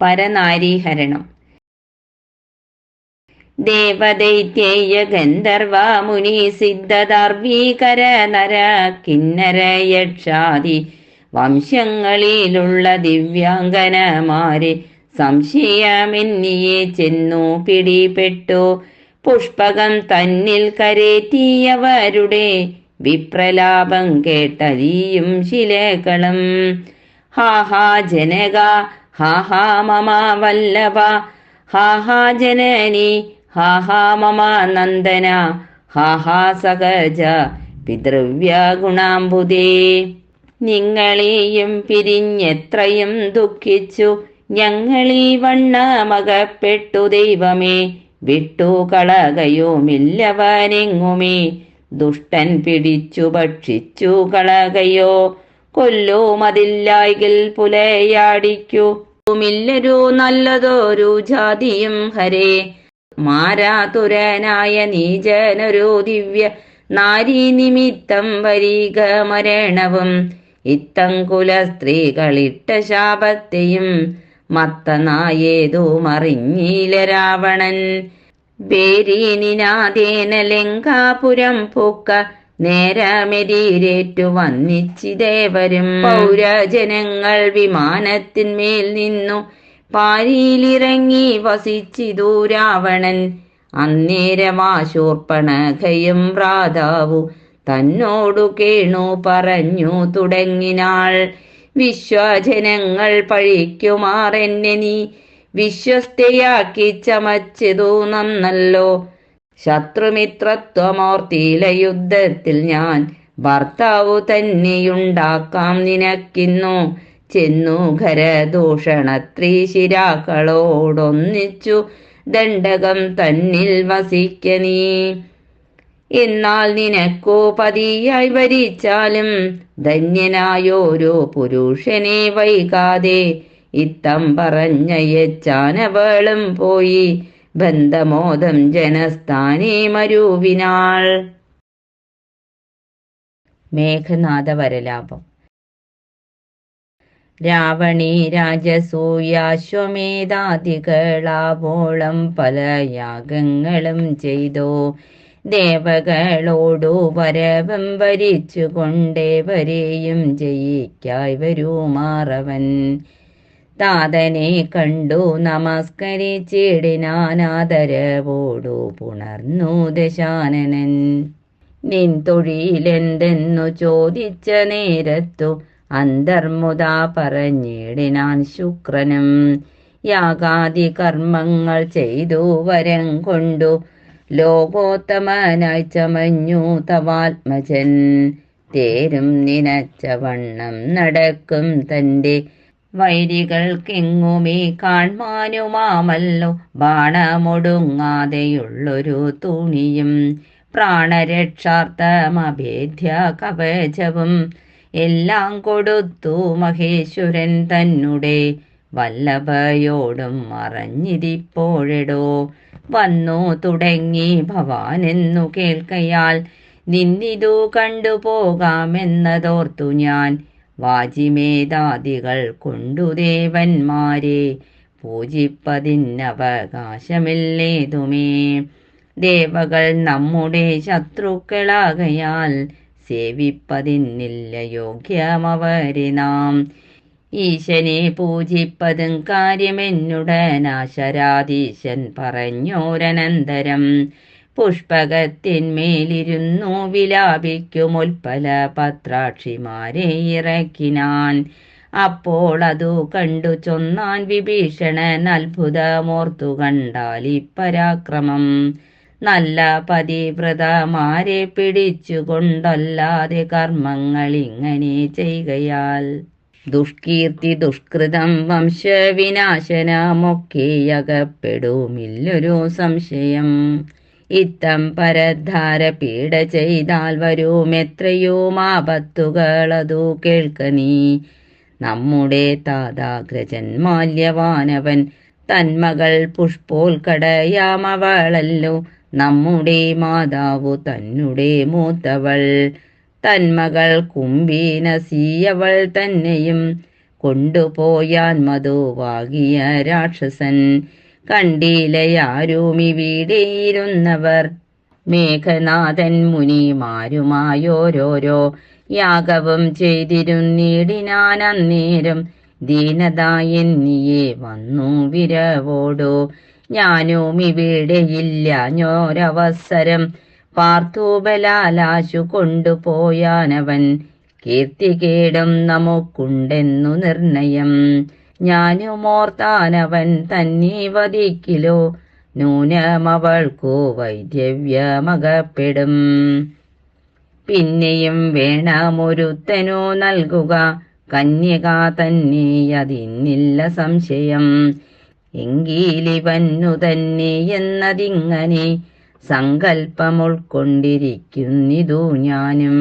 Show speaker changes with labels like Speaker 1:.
Speaker 1: പരനാരീഹരണം. ദേവദൈത്യേയ ഗന്ധർവ മുനി സിദ്ധദർവീകര നര കിന്നര യക്ഷാദി വംശങ്ങളിലുള്ള ദിവ്യാംഗനമാരെ സംശയമെന്നിയെ ചെന്നു പിടിപെട്ടു. പുഷ്പകം തന്നിൽ കരേറ്റിയവരുടെ വിപ്രലാപം കേട്ടലിയും ശിലകളും. ഹാ ഹാ ജനക ഹാ ഹാ മമ വല്ലഭ ഹാ ഹാ ജനനി ഹാ ഹാ മമ നന്ദന ഹാ ഹാ സഹജ പിതൃവ്യ ഗുണാംബുദേ. നിങ്ങളെയും പിരിഞ്ഞെത്രയും ദുഃഖിച്ചു ഞങ്ങളീ വണ്ണമകപ്പെട്ടു ദൈവമേ. വിട്ടു കളകയോമില്ലവനെങ്ങുമേ ദുഷ്ടൻ പിടിച്ചു ഭക്ഷിച്ചു കളകയോ കൊല്ലുമതില്ലായെങ്കിൽ പുലയാടിക്കു. മില്ലൊരു നല്ലതൊരു ജാതിയും ഹരേ. മാരാതുരനായ നീജനൊരു ദിവ്യ നാരീ നിമിത്തം വരിക മരണവും. ഇത്തങ്കുല സ്ത്രീകളിട്ട ശാപത്തെയും മത്തനായേതു മറിഞ്ഞീല രാവണൻ. ബേരീനിനാദേന ലങ്കാപുരം പൂക്ക നേരമെതിരേറ്റു വന്നിച്ചിതേവരും പൗരജനങ്ങൾ വിമാനത്തിന്മേൽ നിന്നു പാരിയിലിറങ്ങി വസിച്ചിതു രാവണൻ. അന്നേരമാശൂർപ്പണഖയും ഭ്രാതാവു തന്നോടു കേണു പറഞ്ഞു തുടങ്ങിനാൾ. വിശ്വജനങ്ങൾ പഴിക്കുമാറെന്നെ നീ വിശ്വസ്തയാക്കി ചമച്ചതു നന്നല്ലോ. ശത്രുമിത്രത്വമോർത്തിയില യുദ്ധത്തിൽ ഞാൻ ഭർത്താവു തന്നെയുണ്ടാക്കാം നിനക്കിന്നു. ചെന്നു ഖരദൂഷണ ശിരാക്കളോടൊന്നിച്ചു ദണ്ഡകം തന്നിൽ വസിക്ക നീ. എന്നാൽ നിനക്കോ പതിയായി വരിച്ചാലും ധന്യനായോരോ പുരുഷനെ വൈകാതെ ഇത്തം പറഞ്ഞയച്ചാനവളും പോയി. ബന്ധമോദം ജനസ്ഥാനേ മരുവിനാൾ. മേഘനാഥ വരലാപം രാവണി രാജസൂയാശ്വമേധാദികളാവോളം പല യാഗങ്ങളും ചെയ്തു. ദേവകളോടു വരവം വരിച്ചു കൊണ്ടേവരെയും ജയിക്കായി വരുമാറവൻ. താതനെ കണ്ടു നമസ്കരിച്ചിടിനാനാദരവോടു പുണർന്നു ദശാനനൻ. നിൻ തൊഴിലെന്തെന്നു ചോദിച്ച നേരത്തു അന്തർമുത പറഞ്ഞിടിനാൻ ശുക്രനും. യാഗാദി കർമ്മങ്ങൾ ചെയ്തു വരം കൊണ്ടു ലോകോത്തമനായി ചമഞ്ഞു തവാത്മജൻ. തേരും നിനച്ച വണ്ണം നടക്കും തന്റെ വൈരികൾക്കെങ്ങുമേ കാൺമാനുമാമല്ലോ. ബാണമൊടുങ്ങാതെയുള്ളൊരു തുണിയും പ്രാണരക്ഷാർത്ഥമഭേദ്യ കവചവും എല്ലാം കൊടുത്തു മഹേശ്വരൻ തന്നെ വല്ലഭയോടും മറഞ്ഞിരിപ്പോഴെടോ വന്നു തുടങ്ങി ഭവാനെന്നു കേൾക്കയാൽ നിന്നിതു കണ്ടുപോകാമെന്നതോർത്തു ഞാൻ. വാജിമേധാദികൾ കൊണ്ടു ദേവന്മാരെ പൂജിപ്പതിനവകാശമില്ലേതുമേ ദേവകൾ നമ്മുടെ ശത്രുക്കളാകയാൽ സേവിപ്പതിന്നില്ല യോഗ്യമവരെ നാം. ഈശനെ പൂജിപ്പതും കാര്യമെന്നുടനാശരാധീശൻ പറഞ്ഞോരനന്തരം. പുഷ്പകത്തിന്മേലിരുന്നു വിലാപിക്കുമുൽപ്പല പത്രാക്ഷിമാരെ ഇറക്കിനാൻ. അപ്പോൾ അതു കണ്ടു ചൊന്നാൻ വിഭീഷണൻ അത്ഭുതമോർത്തു കണ്ടാൽ പരാക്രമം നല്ല പതിവ്രതമാരെ പിടിച്ചുകൊണ്ടല്ലാതെ കർമ്മങ്ങൾ ഇങ്ങനെ ചെയ്യുകയാൽ. ദുഷ്കീർത്തി ദുഷ്കൃതം വംശവിനാശനമൊക്കെയകപ്പെടുമില്ലൊരു സംശയം. ഇത്തം പരധാര പീഡ ചെയ്താൽ വരും. എത്രയോ ആപത്തുകളതു കേൾക്ക നീ. നമ്മുടെ താതാഗ്രജൻ മാല്യവാനവൻ തന്മകൾ പുഷ്പോൽക്കടയാമവളല്ലോ. നമ്മുടെ മാതാവു തന്നെ മൂത്തവൾ. തന്മകൾ കുംഭീനസീയവൾ തന്നെയും. കൊണ്ടുപോയാൻ മധുവാകിയ രാക്ഷസൻ. കണ്ടിലയാരുമി വീടിയിരുന്നവർ മേഘനാഥൻ മുനിമാരുമായോരോരോ യാഗവും ചെയ്തിരുന്നിടിനാൻ അന്നേരം ദീനതായെന്നിയെ വന്നു വിരവോടു. വീടയില്ല ഞോരവസരം പാർത്ഥൂബലാലാശു കൊണ്ടുപോയാനവൻ കീർത്തികേടും നമുക്കുണ്ടെന്നു നിർണയം. ഞാനുമോർത്താനവൻ തന്നെ വധിക്കിലോ. നൂനമവൾക്കു വൈദ്യവ്യമകപ്പെടും. പിന്നെയും വേണമൊരുത്തനു നൽകുക. കന്യക തന്നെ അതിന്നില്ല സംശയം. എങ്കിലിവന്നു തന്നെ എന്നതിങ്ങനെ സങ്കൽപ്പമുൾക്കൊണ്ടിരിക്കുന്നിതു ഞാനും.